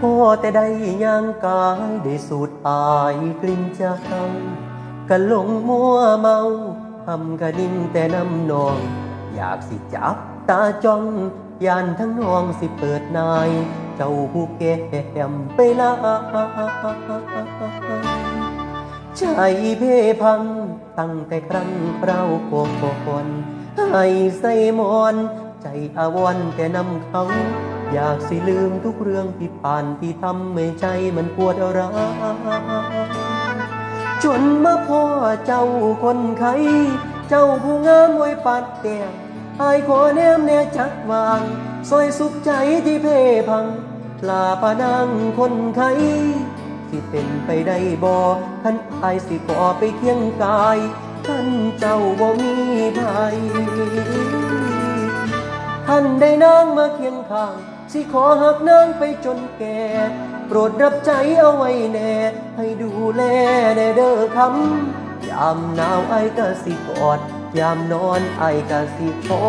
พ่อแต่ได้ย่างกายได้สูดอายกลิ่นเจ้ากะหลงมัวเมาทำกะนิ่งแต่น้ำนอง อยากสิจับตาจ้องยานทั้งน้องสิเปิดนาย เจ้าผู้แก้มไปลาใจเพพังตั้งแต่ครั้งเราโกคนให้ใส่มอน ใจอาวรแต่นำเขา อยากสิลืมทุกเรื่องที่ผ่านที่ทำให้ใจมันปวดร้าวจนมาพ่อเจ้าคนไข้เจ้าผู้งามมวยปัดเตียงอายขอแนมแน่จักวางซอยสุขใจที่เพพังลาปานังคนไข้สิเป็นไปได้บ่ท่านอายสิขอไปเคียงกายท่านเจ้าบ่มีภัยท่านได้นางมาเคียงข้าง สิขอหักนางไปจนแก่ โปรดรับใจเอาไว้แน่ ให้ดูแลแน่เด้อคำยามหนาวไอ้กะสิกอด ยามนอนไอ้กะสิพอ